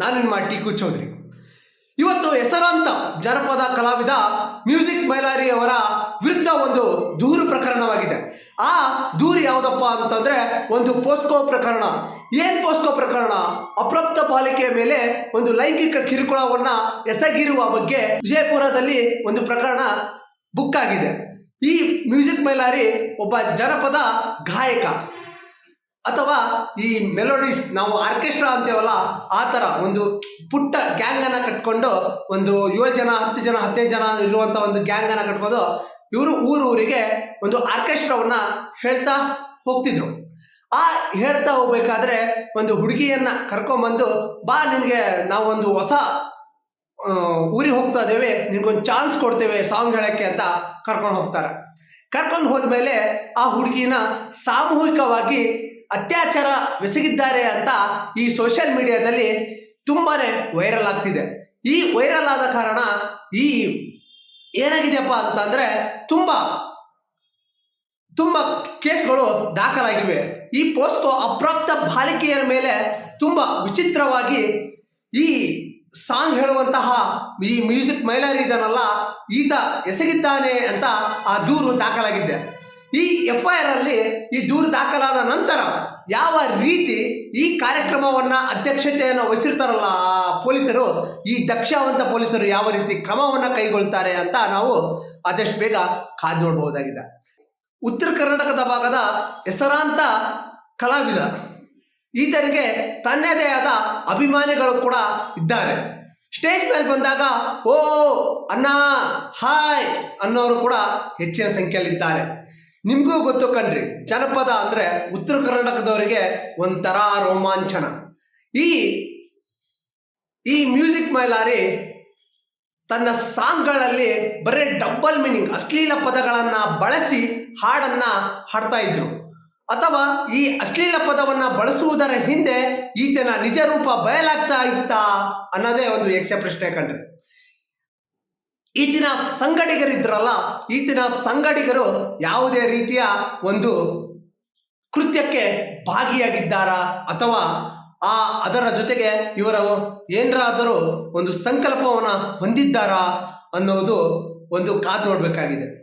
ನಾನು ನಿಮ್ಮ ಟೀಕು ಚೌಧರಿ ಇವತ್ತು ಹೆಸರಾಂತ ಜನಪದ ಕಲಾವಿದ ಮ್ಯೂಸಿಕ್ ಮೈಲಾರಿ ಅವರ ವಿರುದ್ಧ ಒಂದು ದೂರು ಪ್ರಕರಣವಾಗಿದೆ. ಆ ದೂರು ಯಾವುದಪ್ಪ ಅಂತಂದ್ರೆ ಒಂದು ಪೋಸ್ಕೋ ಪ್ರಕರಣ. ಏನ್ ಪೋಸ್ಕೋ ಪ್ರಕರಣ? ಅಪ್ರಾಪ್ತ ಪಾಲಿಕೆಯ ಮೇಲೆ ಒಂದು ಲೈಂಗಿಕ ಕಿರುಕುಳವನ್ನ ಎಸಗಿರುವ ಬಗ್ಗೆ ವಿಜಯಪುರದಲ್ಲಿ ಒಂದು ಪ್ರಕರಣ ಬುಕ್ ಆಗಿದೆ. ಈ ಮ್ಯೂಸಿಕ್ ಮೈಲಾರಿ ಒಬ್ಬ ಜನಪದ ಗಾಯಕ. ಅಥವಾ ಈ ಮೆಲೋಡೀಸ್ ನಾವು ಆರ್ಕೆಸ್ಟ್ರಾ ಅಂತೀವಲ್ಲ, ಆ ಥರ ಒಂದು ಪುಟ್ಟ ಗ್ಯಾಂಗನ್ನು ಕಟ್ಕೊಂಡು ಒಂದು ಏಳು ಜನ, ಹತ್ತು ಜನ, ಹದಿನೈದು ಜನ ಇರುವಂಥ ಒಂದು ಗ್ಯಾಂಗನ್ನು ಕಟ್ಕೊಂಡು ಇವರು ಊರು ಊರಿಗೆ ಒಂದು ಆರ್ಕೆಸ್ಟ್ರಾವನ್ನು ಹೇಳ್ತಾ ಹೋಗ್ತಿದ್ರು. ಆ ಹೇಳ್ತಾ ಹೋಗ್ಬೇಕಾದ್ರೆ ಒಂದು ಹುಡುಗಿಯನ್ನು ಕರ್ಕೊಂಬಂದು, ಬಾ ನಿನಗೆ ನಾವೊಂದು ಹೊಸ ಊರಿಗೆ ಹೋಗ್ತಾ ಇದ್ದೇವೆ, ನಿನಗೊಂದು ಚಾನ್ಸ್ ಕೊಡ್ತೇವೆ ಸಾಂಗ್ ಹೇಳೋಕ್ಕೆ ಅಂತ ಕರ್ಕೊಂಡು ಹೋಗ್ತಾರೆ. ಕರ್ಕೊಂಡು ಹೋದ್ಮೇಲೆ ಆ ಹುಡುಗಿನ ಸಾಮೂಹಿಕವಾಗಿ ಅತ್ಯಾಚಾರ ಎಸಗಿದ್ದಾರೆ ಅಂತ ಈ ಸೋಷಿಯಲ್ ಮೀಡಿಯಾದಲ್ಲಿ ತುಂಬಾ ವೈರಲ್ ಆಗ್ತಿದೆ. ಈ ವೈರಲ್ ಆದ ಕಾರಣ ಈ ಏನಾಗಿದೆಯಪ್ಪ ಅಂತಂದ್ರೆ ತುಂಬ ತುಂಬ ಕೇಸ್ಗಳು ದಾಖಲಾಗಿವೆ. ಈ ಪೋಸ್ಕೋ ಅಪ್ರಾಪ್ತ ಬಾಲಿಕೆಯರ ಮೇಲೆ ತುಂಬ ವಿಚಿತ್ರವಾಗಿ ಈ ಸಾಂಗ್ ಹೇಳುವಂತಹ ಈ ಮ್ಯೂಸಿಕ್ ಮೈಲಾರಿ ಇದನ್ನಲ್ಲ ಈತ ಎಸಗಿದ್ದಾನೆ ಅಂತ ಆ ದೂರು ದಾಖಲಾಗಿದೆ. ಈ ಎಫ್ ಐ ಆರ್ ಅಲ್ಲಿ ಈ ದೂರು ದಾಖಲಾದ ನಂತರ ಯಾವ ರೀತಿ ಈ ಕಾರ್ಯಕ್ರಮವನ್ನು ಅಧ್ಯಕ್ಷತೆಯನ್ನು ವಹಿಸಿರ್ತಾರಲ್ಲ ಆ ಪೊಲೀಸರು, ಈ ದಕ್ಷವಂತ ಪೊಲೀಸರು ಯಾವ ರೀತಿ ಕ್ರಮವನ್ನು ಕೈಗೊಳ್ತಾರೆ ಅಂತ ನಾವು ಆದಷ್ಟು ಬೇಗ ಕಾದು ನೋಡಬಹುದಾಗಿದೆ. ಉತ್ತರ ಕರ್ನಾಟಕದ ಭಾಗದ ಹೆಸರಾಂತ ಕಲಾವಿದ, ಈತನಿಗೆ ತನ್ನದೇ ಆದ ಅಭಿಮಾನಿಗಳು ಕೂಡ ಇದ್ದಾರೆ. ಸ್ಟೇಜ್ ಮೇಲೆ ಬಂದಾಗ, ಓ ಅಣ್ಣ, ಹಾಯ್ ಅನ್ನೋರು ಕೂಡ ಹೆಚ್ಚಿನ ಸಂಖ್ಯೆಯಲ್ಲಿದ್ದಾರೆ. ನಿಮಗೂ ಗೊತ್ತು ಕಣ್ರಿ. ಜನಪದ ಅಂದರೆ ಉತ್ತರ ಕರ್ನಾಟಕದವರಿಗೆ ಒಂಥರ ರೋಮಾಂಚನ. ಈ ಈ ಮ್ಯೂಸಿಕ್ ಮೈಲಾರಿ ತನ್ನ ಸಾಂಗ್ಗಳಲ್ಲಿ ಬರೀ ಡಬ್ಬಲ್ ಮೀನಿಂಗ್, ಅಶ್ಲೀಲ ಪದಗಳನ್ನು ಬಳಸಿ ಹಾಡನ್ನು ಹಾಡ್ತಾ ಇದ್ರು. ಅಥವಾ ಈ ಅಶ್ಲೀಲ ಪದವನ್ನು ಬಳಸುವುದರ ಹಿಂದೆ ಈತನ ನಿಜ ರೂಪ ಬಯಲಾಗ್ತಾ ಇತ್ತಾ ಅನ್ನೋದೇ ಒಂದು ಯಕ್ಷ ಪ್ರಶ್ನೆ ಕಂಡ್ರೆ ಈತಿನ ಸಂಗಡಿಗರಿದ್ರಲ್ಲ, ಈತಿನ ಸಂಗಡಿಗರು ಯಾವುದೇ ರೀತಿಯ ಒಂದು ಕೃತ್ಯಕ್ಕೆ ಭಾಗಿಯಾಗಿದ್ದಾರಾ ಅಥವಾ ಆ ಅದರ ಜೊತೆಗೆ ಇವರ ಏನರಾದರೂ ಒಂದು ಸಂಕಲ್ಪವನ್ನು ಹೊಂದಿದ್ದಾರಾ ಅನ್ನೋದು ಒಂದು ಕಾದು ನೋಡಬೇಕಾಗಿದೆ.